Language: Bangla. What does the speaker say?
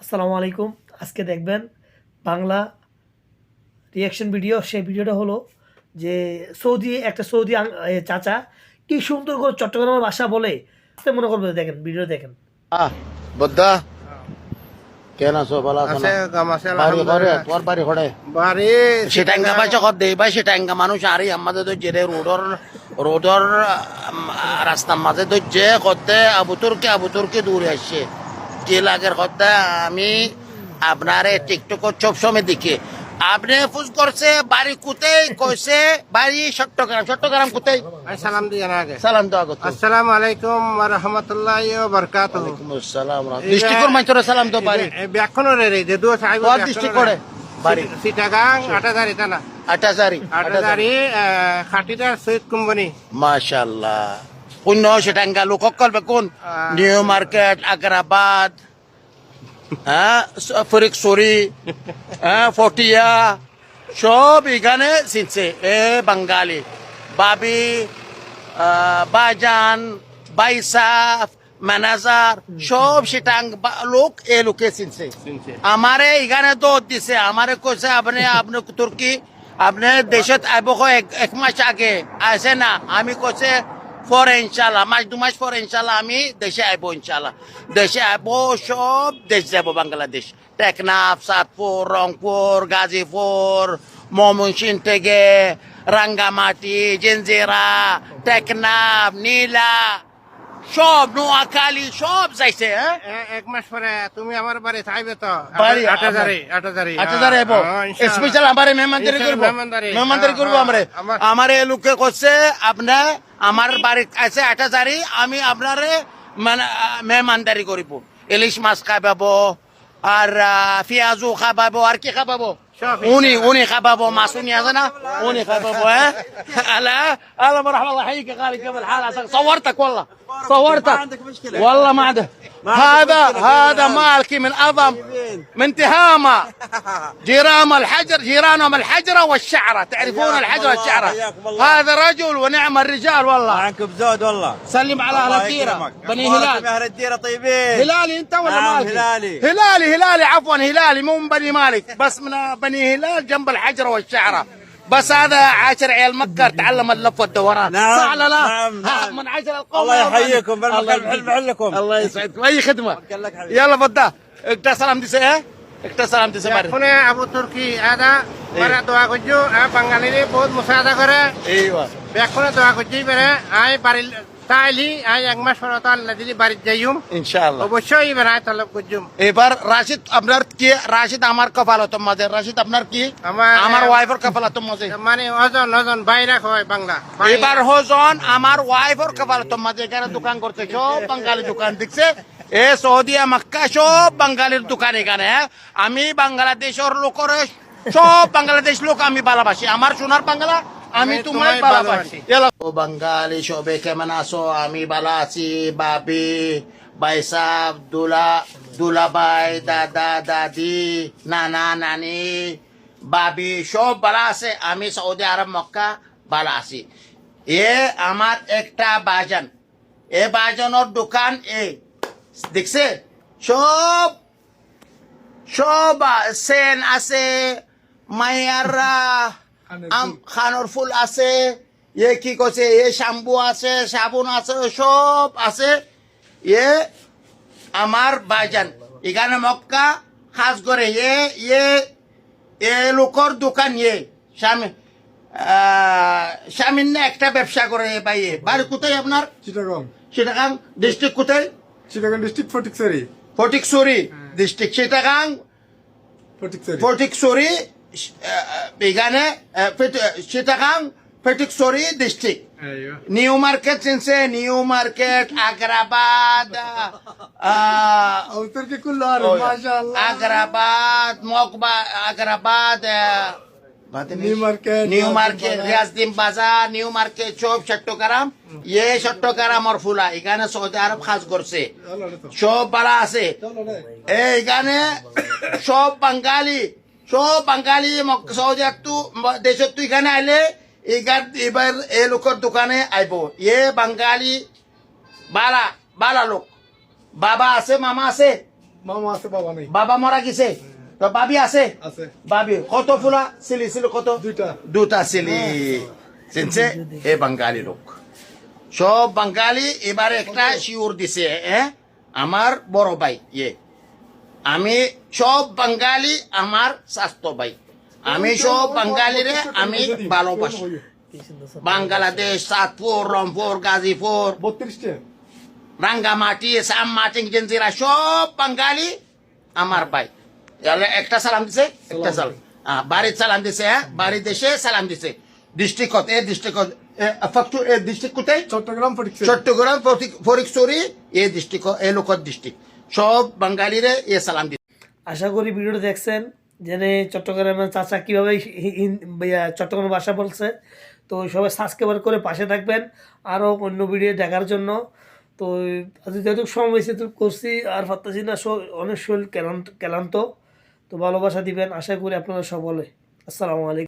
আসসালামু আলাইকুম। আজকে দেখবেন বাংলা রিয়াকশন ভিডিও সেই ভিডিওটা হলো যে সৌদি একটা সৌদি চাচা কি সুন্দর করে চট্টগ্রামের ভাষা বলে। তো মনে করবে দেখেন ভিডিও দেখেন। বদ্দা কেন আছো? ভালো আছো আছে না কাম আছে বাড়ি ঘরে তোর বাড়ি ঘরে বাড়ি সেটাঙ্গা বাইচা কর দেই ভাই সেটাঙ্গা মানুষ আরে আমাদের তো জেরে রোডর রোডর রাস্তার মাঝে তো যে করতে আবুতুরকে আবুতুরকে দূরে আসছে। যে লাগের কথা? আমি আপনারে টিকটক সব সময় দেখি। আপনি ফুস করছে বাড়ি কুতেই কইছে বাড়ি চট্টগ্রাম। চট্টগ্রাম আমি সালাম দিয়ে আগে। সালাম তো আগত। আসসালামু আলাইকুম ওয়া রাহমাতুল্লাহি ওয়া বারাকাতুহু। ওয়ালাইকুম আসসালাম ডিস্ট্রিক্টর মাইতরে সালাম তো বাড়ি। ব্যাকরণ রে যে দুয়া সাহেব কোন বাড়ি। সিটাগাং আটাদারি তানা আটাজারি। আটাদারি খাটিদার সৈয়দ কোম্পানি মাশাল্লাহ পুণ্য সেটাঙ্গা লোকক করবে কোন নিউ মার্কেট আগ্রাবাদ হ্যাঁ ফরিকসরি হ্যাঁ ফটিয়া সব এখানে চিনছে এ বাঙালি বাবি বাজান বাইসাফ ম্যানেজার সব সেটাং লোক এ লোকে চিনছে। আমারে এখানে দৌড় দিছে আমারে কইছে আপনি আপনি তুর্কি আপনি দেশত আইব এক মাস আগে। আছে না। আমি কইছে পরে ইনশাল্লাহ মাস দু মাস পরে ইনশাল্লাহ আমি দেশে আইব ইনশাল্লাহ দেশে আইব সব দেশ যাব বাংলাদেশ টেকনাফ সাতপুর রংপুর গাজীপুর ময়মনসিং থেকে রাঙ্গামাটি জেনজিরা টেকনাফ নীলা সব নোয়াখালী সব যাইছে হ্যাঁ? এক মাস পরে তুমি আমার বাড়ি থাকবে তো। বাড়ি, আচ্ছা যারে স্পেশাল আমারে মেহমানদারি করব? মেহমানদারি। করব হ্যাঁ, আমারে? আমার- আমারে লোকে করছে আপনার আমার বাড়ি আছে আটা জারি আমি আপনারে মানে মেহমানদারি করিব। ইলিশ মাছ খাবাবো আর আহ, পেঁয়াজু খাবাবো আর কি খাবাবো اوني اوني خبابو معصوم يا زنا اوني خبابو ها؟ هلا. هلا مرحبا الله يحييك يا غالي كيف الحال؟ صورتك والله. صورتك. ما عندك مشكلة. والله ما عنده هذا هذا مالكي من اعظم من تهامة. جيران الحجر جيرانهم الحجرة والشعرة. تعرفون الحجرة والشعرة؟ هذا رجل ونعم الرجال والله. معكم زود والله. سلم على أهل الديرة. بني هلال. أهل الديرة طيبين. هلالي أنت ولا نعم، مالكي؟ هلالي. هلالي هلالي عفوا هلالي مو من بني مالك. بس من بني هلال جنب الحجرة والشعرة. بس هذا عاشر عيال مكه تعلم اللف والدوران نعم، صح ولا لا؟ نعم، ها، نعم. من عجل القوم الله يا ربنا. يحييكم بالمكان الله بحل يحييك. محلكم. الله يسعدكم اي خدمه قال لك حبيبي. يلا بدا اكت سلام দিছে হ্যাঁ একটা সালাম দিছে বাড়ি এখনে আবু তুর্কি আদা মারা দোয়া করছো বাঙালিরে বহুত মুসাদা করে ايوه ব্যাকরণে দোয়া করছি বেড়ে আই বাড়ি তাহলে আজ এক মাস পর তো আল্লাহ বাড়িতে যাইম। ইনশাআল্লাহ। অবশ্যই এবার তলব এবার রাশিদ আপনার কি রাশিদ আমার কপাল হতো মাঝে রাশিদ আপনার কি আমার আমার ওয়াইফের কপাল হতো মাঝে মানে ওজন ওজন বাইরে হয় বাংলা। এবার হজন আমার ওয়াইফের কপাল হতো মাঝে এখানে দোকান করতে সব বাঙালি দোকান দেখছে? এ সৌদিয়া মাক্কা সব বাঙালির দোকান এখানে হ্যাঁ? আমি বাংলাদেশের লোকের সব বাংলাদেশ লোক আমি ভালোবাসি। আমার সোনার বাংলা আমি তোমায় ভালোবাসি। ও বাঙালি সবে কেমন আছো? আমি ভালো আছি বাবি বাইসাব দুলা দুলাবাই দাদা দাদি নানা নানি বাবি সব ভালো আছে। আমি সৌদি আরব মক্কা ভালো আছি। এ আমার একটা বাজান। এ বাজানোর দোকান এ। দেখছে? সব সব আ- সেন আছে। মাইয়ারা আম খানোর ফুল আছে এ কি করছে এ শ্যাম্পু আছে সাবুন আছে সব আছে। এ আমার বাজান এখানে মক্কা খাস করে এ এ এ লোকর দোকান এ। স্বামী স্বামীর না একটা ব্যবসা করে এ ভাই এ। বাড়ি কোথায় আপনার? চিটাগং। চিটাগাং ডিস্ট্রিক্ট কোথায়? চিটাগং ডিস্ট্রিক্ট ফটিকসারি ফটিকছড়ি ডিস্ট্রিক্ট চিটাগাং ফটিকসারি ফটিকছড়ি এখানে Chittagong Fatikchhari district new market চিনছে? New market Agrabad Agrabad মকবা Agrabad new market new market Riazuddin Bazar new market সব চট্টগ্রাম। ইয়ে চট্টগ্রাম আর ফুলা এখানে সৌদি আরব খাস করছে সব বালা আছে। এইখানে সব বাঙালি সব বাঙালি সৌদি একটু দেশত তো এখানে আইলে এগার এবার এই লোকের দোকানে আইব। এ বাঙালি বালা বালা লোক। বাবা আছে মামা আছে? মামা আছে বাবা নেই। বাবা মারা গেছে? তো বাবি আছে? আছে। বাবি কত ফুলা? ছেলে ছিল কত? দুইটা। দুটা ছেলে চিনছে? এ বাঙালি লোক। সব বাঙালি এবার একটা শিওর দিছে হ্যাঁ? আমার বড় ভাই ইয়ে। আমি সব বাঙালি আমার স্বাস্থ্য ভাই। আমি সব বাঙালিরে আমি ভালোবাসি। বাংলাদেশ সাতপুর রংপুর গাজীপুর রাঙ্গামাটি সামমাটি জেনজিরা সব বাঙালি আমার ভাই। একটা সালাম দিছে একটা সালাম। বাড়ির সালাম দিছে হ্যাঁ? বাড়ির দেশে সালাম দিছে। ডিস্ট্রিক্ট এ ডিস্ট্রিক্ট ফ্যাক্টর এ ডিস্ট্রিক্ট কোথায় চট্টগ্রাম চট্টগ্রাম ফরিকচুরি এ ডিস্ট্রিক্ট এ লোকর ডিস্ট্রিক্ট। সব বাঙালিরে এ সালাম দিছে আশা করি ভিডিওটা দেখছেন, জেনে চট্টগ্রামের চাচা কীভাবে চট্টগ্রাম ভাষা বলছে। তো সবাই সাবস্ক্রাইবার করে পাশে থাকবেন আরও অন্য ভিডিও দেখার জন্য। তো যেটুকু সময় হয়েছে তো করছি, আর ভাবতেছি না অনেক শরীর ক্লান্ত ক্লান্ত। তো ভালোবাসা দিবেন, আশা করি আপনারা সকলে। আসসালামু আলাইকুম।